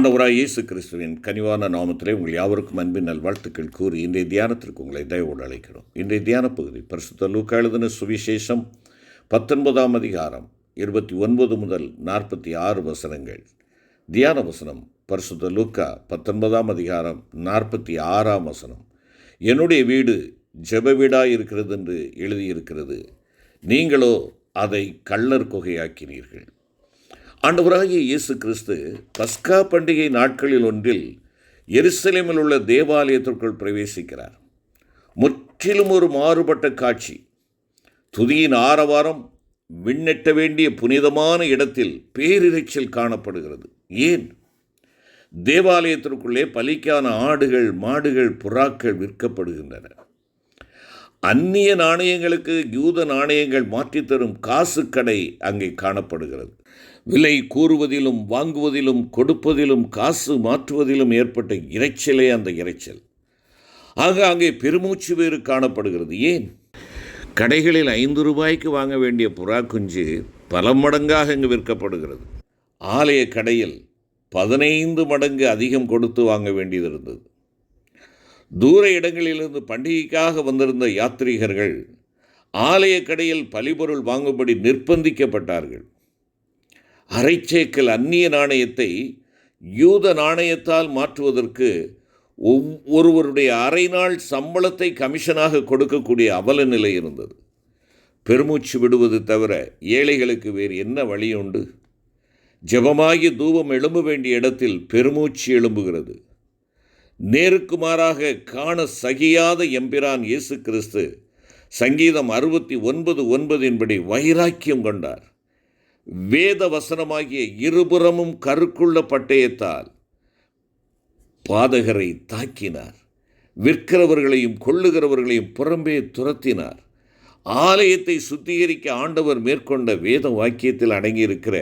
ஆண்டவராய் இயேசு கிறிஸ்துவின் கனிவான நாமத்திலே உங்கள் யாவருக்கும் அன்பின் நல்வாழ்த்துக்கள் கூறி இன்றைய தியானத்திற்கு உங்களை தயவோடு அழைக்கிறோம். இன்றைய தியான பகுதி பரிசுத்த லூக்கா எழுதின சுவிசேஷம் பத்தொன்பதாம் அதிகாரம் இருபத்தி ஒன்பது முதல் நாற்பத்தி ஆறு வசனங்கள். தியான வசனம் பரிசுத்த லூக்கா பத்தொன்பதாம் அதிகாரம் நாற்பத்தி ஆறாம் வசனம். என்னுடைய வீடு ஜெப வீடாக இருக்கிறது என்று எழுதியிருக்கிறது. நீங்களோ அதை கள்ளர் கொகையாக்கினீர்கள். ஆண்டவராகிய இயேசு கிறிஸ்து பஸ்கா பண்டிகை நாட்களில் ஒன்றில் எருசலேமில் உள்ள தேவாலயத்திற்குள் பிரவேசிக்கிறார். முற்றிலும் ஒரு மாறுபட்ட காட்சி. துதியின் ஆரவாரம் விண்ணெட்ட வேண்டிய புனிதமான இடத்தில் பேரிரைச்சல் காணப்படுகிறது. ஏன்? தேவாலயத்திற்குள்ளே பலிக்கான ஆடுகள் மாடுகள் புறாக்கள் விற்கப்படுகின்றன. அந்நிய நாணயங்களுக்கு யூத நாணயங்கள் மாற்றித்தரும் காசு கடை அங்கே காணப்படுகிறது. விலை கூறுவதிலும் வாங்குவதிலும் கொடுப்பதிலும் காசு மாற்றுவதிலும் ஏற்பட்ட இரைச்சலே அந்த இரைச்சல். ஆக அங்கே பெருமூச்சு வேறு காணப்படுகிறது. ஏன்? கடைகளில் ஐந்து ரூபாய்க்கு வாங்க வேண்டிய புறா குஞ்சு பல மடங்காக இங்கு விற்கப்படுகிறது. ஆலய கடையில் பதினைந்து மடங்கு அதிகம் கொடுத்து வாங்க வேண்டியது இருந்தது தூர இடங்களிலிருந்து பண்டிகைக்காக வந்திருந்த யாத்ரீகர்கள் ஆலயக்கடையில் பலிபொருள் வாங்கும்படி நிர்பந்திக்கப்பட்டார்கள் அரைச்சேக்கல் அந்நிய நாணயத்தை யூத நாணயத்தால் மாற்றுவதற்கு ஒருவருடைய அரை நாள் சம்பளத்தை கமிஷனாக கொடுக்கக்கூடிய அவல நிலை இருந்தது. பெருமூச்சு விடுவது தவிர ஏழைகளுக்கு வேறு என்ன வழி உண்டு ஜபமாகி தூபம் எழும்ப வேண்டிய இடத்தில் பெருமூச்சு எழும்புகிறது. நேருக்குமாறாக காண சகியாத எம்பிரான் இயேசு கிறிஸ்து சங்கீதம் அறுபத்தி ஒன்பது ஒன்பதின்படி வைராக்கியம் கொண்டார். வேத வசனமாகிய இருபுறமும் கருக்குள்ள பட்டயத்தால் பாதகரை தாக்கினார். விற்கிறவர்களையும் கொள்ளுகிறவர்களையும் புறம்பே துரத்தினார். ஆலயத்தை சுத்திகரிக்க ஆண்டவர் மேற்கொண்ட வேத வாக்கியத்தில் அடங்கியிருக்கிற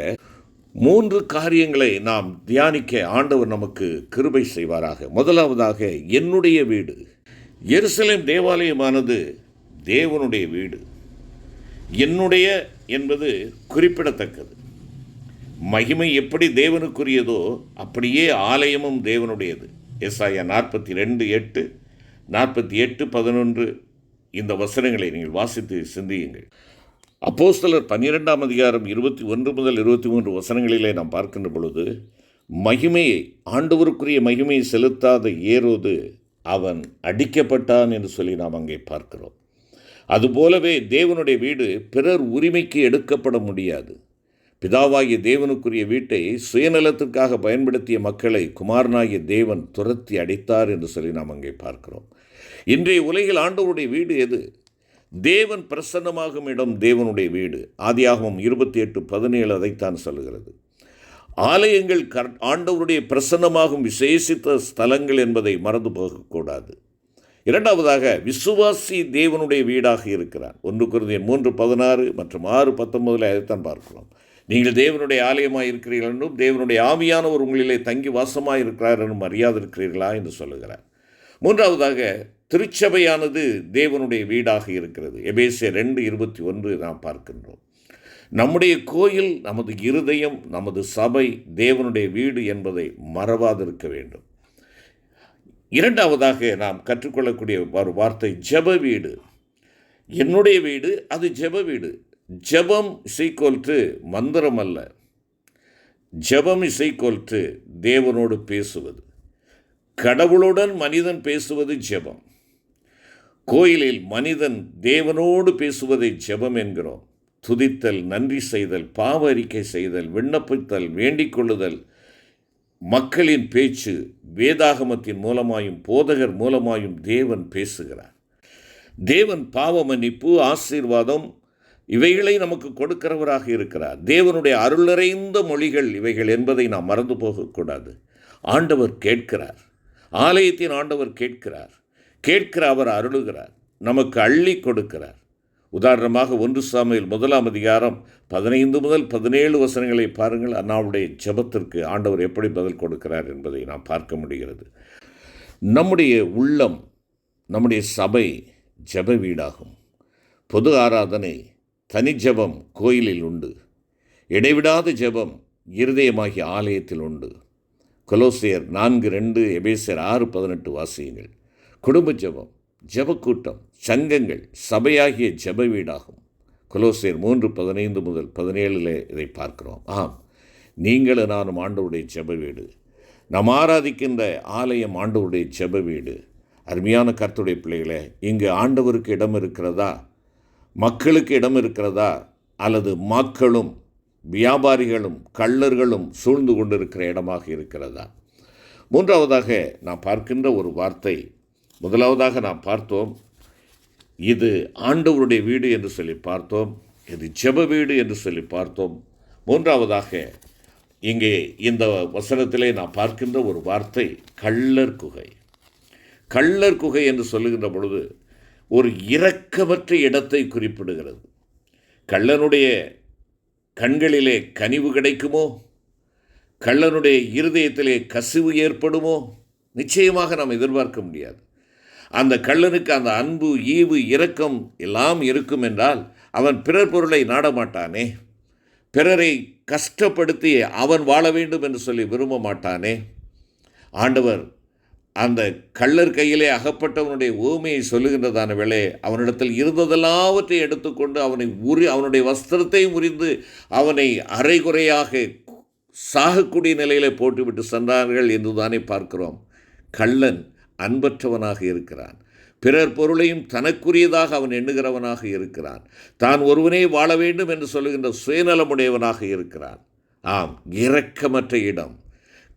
மூன்று காரியங்களை நாம் தியானிக்க ஆண்டவர் நமக்கு கிருபை செய்வாராக. முதலாவதாக என்னுடைய வீடு. எருசலேம் தேவாலயமானது தேவனுடைய வீடு. என்னுடைய என்பது குறிப்பிடத்தக்கது. மகிமை எப்படி தேவனுக்குரியதோ அப்படியே ஆலயமும் தேவனுடையது. எஸ்ஐயா நாற்பத்தி ரெண்டு எட்டு நாற்பத்தி எட்டு பதினொன்று இந்த வசனங்களை நீங்கள் வாசித்து சிந்தியுங்கள். அப்போஸ்தலர் பன்னிரெண்டாம் அதிகாரம் இருபத்தி ஒன்று முதல் இருபத்தி மூன்று வசனங்களிலே நாம் பார்க்கின்ற பொழுது மகிமையை ஆண்டவருக்குரிய மகிமையை செலுத்தாத ஏரோது அவன் அடிக்கப்பட்டான் என்று சொல்லி நாம் அங்கே பார்க்கிறோம். அதுபோலவே தேவனுடைய வீடு பிறர் உரிமைக்கு எடுக்கப்பட முடியாது. பிதாவாகிய தேவனுக்குரிய வீட்டை சுயநலத்திற்காக பயன்படுத்திய மக்களை குமாரனாகிய தேவன் துரத்தி அடித்தார் என்று சொல்லி நாம் அங்கே பார்க்கிறோம். இன்றைய உலகில் ஆண்டவருடைய வீடு எது? தேவன் பிரசன்னமாகும் இடம் தேவனுடைய வீடு. ஆதியாகவும் இருபத்தி எட்டு பதினேழு அதைத்தான் சொல்கிறது ஆலயங்கள் கர் ஆண்டவருடைய பிரசன்னமாகும் விசேஷித்த ஸ்தலங்கள் என்பதை மறந்து போகக்கூடாது. இரண்டாவதாக விசுவாசி தேவனுடைய வீடாக இருக்கிறார். ஒன்று குருதியன் மூன்று பதினாறு மற்றும் ஆறு பத்தொன்பதில் அதைத்தான் பார்க்கிறோம். நீங்கள் தேவனுடைய ஆலயமாக இருக்கிறீர்கள் என்றும் தேவனுடைய ஆவியானவர் உங்களிலே தங்கி வாசமாக இருக்கிறார் என்றும் அறியாதிருக்கிறீர்களா என்று சொல்லுகிறார். மூன்றாவதாக திருச்சபையானது தேவனுடைய வீடாக இருக்கிறது. எபேசிய ரெண்டு இருபத்தி ஒன்று நாம் பார்க்கின்றோம். நம்முடைய கோயில் நமது இருதயம் நமது சபை தேவனுடைய வீடு என்பதை மறவாதிருக்க வேண்டும். இரண்டாவதாக நாம் கற்றுக்கொள்ளக்கூடிய ஒரு வார்த்தை ஜப வீடு. என்னுடைய வீடு அது ஜப வீடு. ஜபம் இசைக்கோல் டு மந்திரம் அல்ல. ஜபம் இசைக்கோல் டு தேவனோடு பேசுவது. கடவுளுடன் மனிதன் பேசுவது ஜெபம். கோயிலில் மனிதன் தேவனோடு பேசுவதை ஜெபம் என்கிறோம். துதித்தல் நன்றி செய்தல் பாவ அறிக்கை செய்தல் விண்ணப்பித்தல் வேண்டிக் கொள்ளுதல் மக்களின் பேச்சு வேதாகமத்தின் மூலமாயும் போதகர் மூலமாயும் தேவன் பேசுகிறார். தேவன் பாவ மன்னிப்பு ஆசீர்வாதம் இவைகளை நமக்கு கொடுக்கிறவராக இருக்கிறார். தேவனுடைய அருளறைந்த மொழிகள் இவைகள் என்பதை நாம் மறந்து போகக்கூடாது. ஆண்டவர் கேட்கிறார். ஆலயத்தின் ஆண்டவர் கேட்கிறார். கேட்கிற அவர் அருளுகிறார். நமக்கு அள்ளி கொடுக்கிறார். உதாரணமாக ஒன்று சாமியில் முதலாம் அதிகாரம் பதினைந்து முதல் பதினேழு வசனங்களை பாருங்கள். அண்ணாவுடைய ஜபத்திற்கு ஆண்டவர் எப்படி பதில் கொடுக்கிறார் என்பதை நாம் பார்க்க முடிகிறது. நம்முடைய உள்ளம் நம்முடைய சபை ஜப வீடாகும். பொது ஆராதனை தனி ஜபம் கோயிலில் உண்டு. இடைவிடாத ஜெபம் இருதயமாகிய ஆலயத்தில் உண்டு. கொலோசியர் நான்கு ரெண்டு எபேசியர் ஆறு பதினெட்டு வாசியுங்கள். குடும்ப ஜெபம் ஜெபக்கூட்டம் சங்கங்கள் சபையாகிய ஜெப வீடாகும். கொலோசியர் மூன்று பதினைந்து முதல் பதினேழில் இதை பார்க்கிறோம். ஆம் நீங்களும் நானும் ஆண்டவுடைய ஜெப வீடு. நாம் ஆராதிக்கின்ற ஆலயம் ஆண்டவருடைய ஜெப வீடு. அருமையான கருத்துடைய பிள்ளைகளே இங்கு ஆண்டவருக்கு இடம் இருக்கிறதா? மக்களுக்கு இடம் இருக்கிறதா? அல்லது மக்களும் வியாபாரிகளும் கள்ளர்களும் சூழ்ந்து கொண்டிருக்கிற இடமாக இருக்கிறதா? மூன்றாவதாக நாம் பார்க்கின்ற ஒரு வார்த்தை முதலாவதாக நாம் பார்த்தோம் இது ஆண்டவருடைய வீடு என்று சொல்லி பார்த்தோம் இது ஜெப வீடு என்று சொல்லி பார்த்தோம். மூன்றாவதாக இங்கே இந்த வசனத்திலே நாம் பார்க்கின்ற ஒரு வார்த்தை கள்ளர் குகை. கள்ளர் குகை என்று சொல்லுகின்ற பொழுது ஒரு இரக்கமற்ற இடத்தை குறிப்பிடுகிறது. கள்ளனுடைய கண்களிலே கனிவு கிடைக்குமோ? கள்ளனுடைய இருதயத்திலே கசிவு ஏற்படுமோ? நிச்சயமாக நாம் எதிர்பார்க்க முடியாது. அந்த கள்ளனுக்கு அந்த அன்பு ஈவு இரக்கம் எல்லாம் இருக்கும் என்றால் அவன் பிறர் பொருளை நாடமாட்டானே பிறரை கஷ்டப்படுத்தி அவன் வாழ வேண்டும் என்று சொல்லி விரும்ப மாட்டானே. ஆண்டவர் அந்த கள்ளர் கையிலே அகப்பட்டவனுடைய ஓமையை சொல்லுகின்றதான வேளை அவனிடத்தில் இருந்ததெல்லாவற்றை எடுத்துக்கொண்டு அவனை உரி அவனுடைய வஸ்திரத்தை முறிந்து அவனை அரைகுறையாக சாகக்கூடிய நிலையில் போட்டுவிட்டு சென்றார்கள் என்று தானே பார்க்கிறோம். கள்ளன் அன்பற்றவனாக இருக்கிறான். பிறர் பொருளையும் தனக்குரியதாக அவன் எண்ணுகிறவனாக இருக்கிறான். தான் ஒருவனே வாழ வேண்டும் என்று சொல்லுகின்ற சுயநலமுடையவனாக இருக்கிறான். ஆம் இரக்கமற்ற இடம்.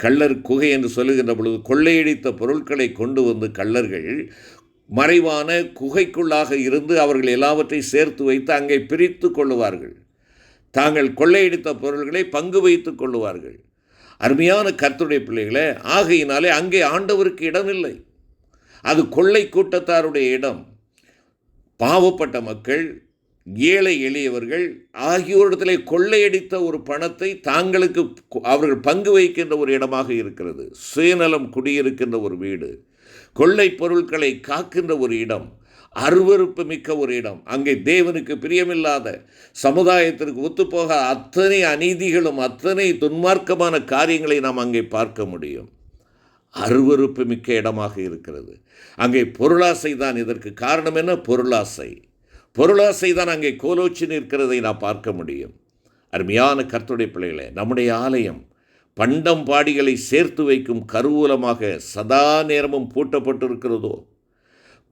கள்ளர் குகை என்று சொல்லுகின்ற பொழுது கொள்ளையடித்த பொருட்களை கொண்டு வந்து கள்ளர்கள் மறைவான குகைக்குள்ளாக இருந்து அவர்கள் எல்லாவற்றையும் சேர்த்து வைத்து அங்கே பிரித்து கொள்ளுவார்கள். தாங்கள் கொள்ளையடித்த பொருள்களை பங்கு வைத்து கொள்ளுவார்கள். அருமையான கர்த்தருடைய பிள்ளைகளை ஆகையினாலே அங்கே ஆண்டவருக்கு இடமில்லை. அது கொள்ளை கூட்டத்தாருடைய இடம். பாவப்பட்ட மக்கள் ஏழை எளியவர்கள் ஆகியோரிடத்திலே கொள்ளையடித்த ஒரு பணத்தை தாங்களுக்கு அவர்கள் பங்கு வைக்கின்ற ஒரு இடமாக இருக்கிறது. சுயநலம் குடியிருக்கின்ற ஒரு வீடு கொள்ளை பொருட்களை காக்கின்ற ஒரு இடம் அருவறுப்பு மிக்க ஒரு இடம். அங்கே தேவனுக்கு பிரியமில்லாத சமுதாயத்திற்கு ஒத்துப்போக அத்தனை அநீதிகளும் அத்தனை துன்மார்க்கமான காரியங்களை நாம் அங்கே பார்க்க முடியும். அருவறுப்பு மிக்க இடமாக இருக்கிறது. அங்கே பொருளாசை தான் இதற்கு காரணம் என்ன? பொருளாசை. பொருளாசை தான் அங்கே கோலோச்சி நிற்கிறதை நான் பார்க்க முடியும். அருமையான கர்த்துடைய பிள்ளைகளே நம்முடைய ஆலயம் பண்டம் பாடிகளை சேர்த்து வைக்கும் கருவூலமாக சதா நேரமும் பூட்டப்பட்டிருக்கிறதோ?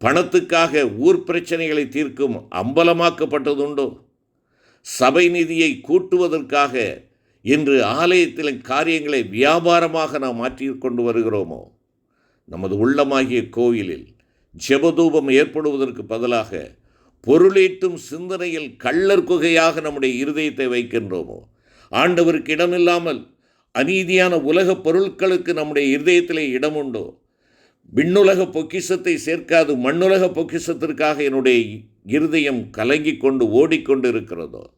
பணத்துக்காக ஊர் பிரச்சனைகளை தீர்க்கும் அம்பலமாக்கப்பட்டதுண்டோ? சபை நிதியை கூட்டுவதற்காக இன்று ஆலயத்தில் காரியங்களை வியாபாரமாக நாம் மாற்றி கொண்டு வருகிறோமோ? நமது உள்ளமாகிய கோயிலில் ஜெபதூபம் ஏற்படுவதற்கு பதிலாக பொருளீட்டும் சிந்தனையில் கள்ளர் குகையாக நம்முடைய இருதயத்தை வைக்கின்றோமோ? ஆண்டவருக்கு இடமில்லாமல் அநீதியான உலகப் பொருட்களுக்கு நம்முடைய இருதயத்திலே இடம் உண்டோ விண்ணுலக பொக்கிஷத்தை சேர்க்காது மண்ணுலக பொக்கிஷத்திற்காக என்னுடைய இருதயம் கலங்கி கொண்டு ஓடிக்கொண்டு இருக்கிறதோ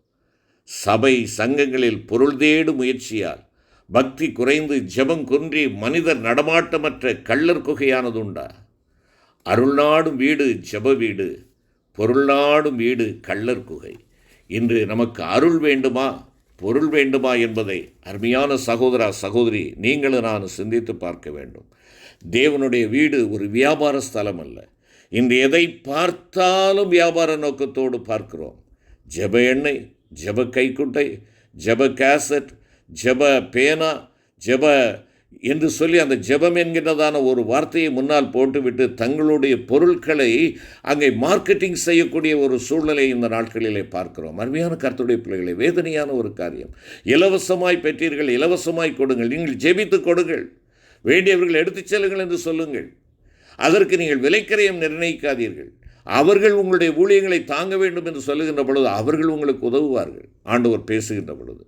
சபை சங்கங்களில் பொருள் தேடும் முயற்சியால் பக்தி குறைந்து ஜெபம் குன்றி மனிதர் நடமாட்டமற்ற கள்ளர் குகையானதுண்டா? அருள்நாடும் வீடு ஜெப வீடு. பொருள்நாடும் வீடு கள்ளர் குகை. இன்று நமக்கு அருள் வேண்டுமா? பொருள் வேண்டுமா என்பதை அருமையான சகோதரா சகோதரி நீங்களும் நான் சிந்தித்து பார்க்க வேண்டும். தேவனுடைய வீடு ஒரு வியாபார ஸ்தலம் அல்ல. இன்று எதை பார்த்தாலும் வியாபார நோக்கத்தோடு பார்க்கிறோம். ஜெப எண்ணெய் ஜெப கைக்குட்டை ஜெப கேசட் ஜெப பேனா ஜெப என்று சொல்லி அந்த ஜெபம் என்கின்றதான ஒரு வார்த்தையை முன்னால் போட்டுவிட்டு தங்களுடைய பொருட்களை அங்கே மார்க்கெட்டிங் செய்யக்கூடிய ஒரு சூழ்நிலை இந்த நாட்களிலே பார்க்கிறோம். அருமையான கருத்துடைய பிள்ளைகளை வேதனையான ஒரு காரியம். இலவசமாய் பெற்றீர்கள் இலவசமாய் கொடுங்கள். நீங்கள் ஜெபித்து கொடுங்கள். வேண்டியவர்கள் எடுத்துச் செல்லுங்கள் என்று சொல்லுங்கள். அதற்கு நீங்கள் விலைக்கரையும் நிர்ணயிக்காதீர்கள். அவர்கள் உங்களுடைய ஊழியங்களை தாங்க வேண்டும் என்று சொல்லுகின்ற பொழுது அவர்கள் உங்களுக்கு உதவுவார்கள். ஆண்டவர் பேசுகின்ற பொழுது.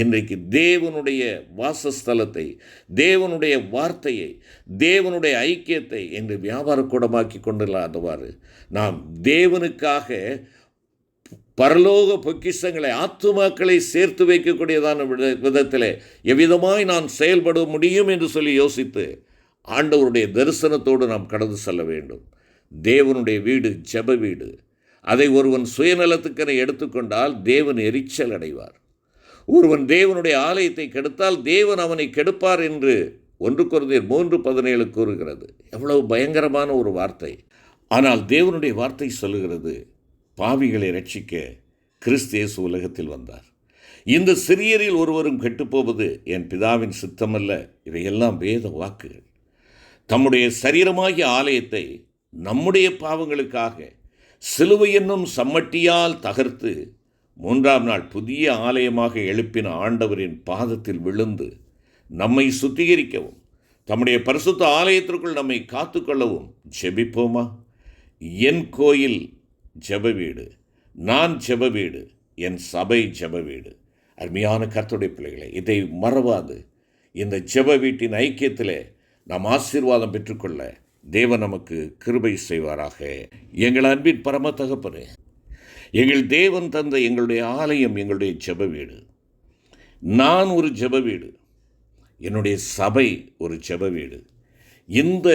இன்றைக்கு தேவனுடைய வாசஸ்தலத்தை தேவனுடைய வார்த்தையை தேவனுடைய ஐக்கியத்தை என்று வியாபார கூடமாக்கி கொண்டில்லாதவாறு நாம் தேவனுக்காக பரலோக பொக்கிஷங்களை ஆத்துமாக்களை சேர்த்து வைக்கக்கூடியதான வித விதத்தில் எவ்விதமாய் நான் செயல்பட முடியும் என்று சொல்லி யோசித்து ஆண்டவருடைய தரிசனத்தோடு நாம் கடந்து செல்ல வேண்டும். தேவனுடைய வீடு ஜெப வீடு. அதை ஒருவன் சுயநலத்துக்கென எடுத்துக்கொண்டால் தேவன் எரிச்சல் அடைவார். ஒருவன் தேவனுடைய ஆலயத்தை கெடுத்தால் தேவன் அவனை கெடுப்பார் என்று ஒன்று குருந்தியர் மூன்று பதினேழு கூறுகிறது. எவ்வளவு பயங்கரமான ஒரு வார்த்தை. ஆனால் தேவனுடைய வார்த்தை சொல்லுகிறது பாவிகளை ரட்சிக்க கிறிஸ்து இயேசு உலகத்தில் வந்தார். இந்த சிறியரில் ஒருவரும் கெட்டுப்போவது என் பிதாவின் சித்தமல்ல. இவையெல்லாம் வேத வாக்குகள். தம்முடைய சரீரமாகிய ஆலயத்தை நம்முடைய பாவங்களுக்காக சிலுவை என்னும் சம்மட்டியால் தகர்த்து மூன்றாம் நாள் புதிய ஆலயமாக எழுப்பின ஆண்டவரின் பாதத்தில் விழுந்து நம்மை சுத்திகரிக்கவும் தம்முடைய பரிசுத்த ஆலயத்திற்குள் நம்மை காத்துக்கொள்ளவும் ஜெபிப்போமா? என் கோயில் ஜெப வீடு நான் ஜெப வீடு என் சபை ஜெப வீடு. அருமையான கர்த்துடைய பிள்ளைகளை இதை மறவாது. இந்த ஜெப வீட்டின் ஐக்கியத்திலே நாம் ஆசீர்வாதம் பெற்றுக்கொள்ள தேவன் நமக்கு கிருபை செய்வாராக. எங்கள் அன்பின் பரம தகப்பனு எங்கள் தேவன் தந்த எங்களுடைய ஆலயம் எங்களுடைய ஜெப வீடு நான் ஒரு ஜெப வீடு என்னுடைய சபை ஒரு ஜெப வீடு இந்த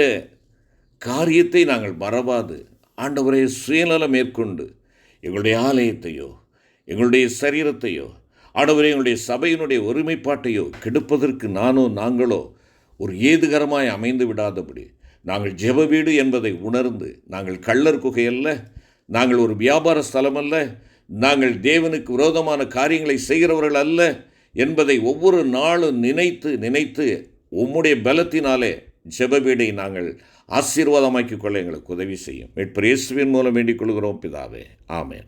காரியத்தை நாங்கள் மறவாது. ஆண்டவரே சுயநலம் மேற்கொண்டு எங்களுடைய ஆலயத்தையோ எங்களுடைய சரீரத்தையோ ஆண்டவரே எங்களுடைய சபையினுடைய ஒருமைப்பாட்டையோ கெடுப்பதற்கு நானோ நாங்களோ ஒரு ஏதுகரமாய் அமைந்து விடாதபடி நாங்கள் ஜெப வீடு என்பதை உணர்ந்து நாங்கள் கள்ளர் குகையல்ல நாங்கள் ஒரு வியாபார ஸ்தலம் அல்ல நாங்கள் தேவனுக்கு விரோதமான காரியங்களை செய்கிறவர்கள் அல்ல என்பதை ஒவ்வொரு நாளும் நினைத்து நினைத்து உம்முடைய பலத்தினாலே ஜெப வீடை நாங்கள் ஆசீர்வாதமாக்கிக் கொள்ள எங்களுக்கு உதவி செய்யும். மீட்பர் இயேசுவின் மூலம் வேண்டிக் கொள்கிறோம் பிதாவே. ஆமேன்.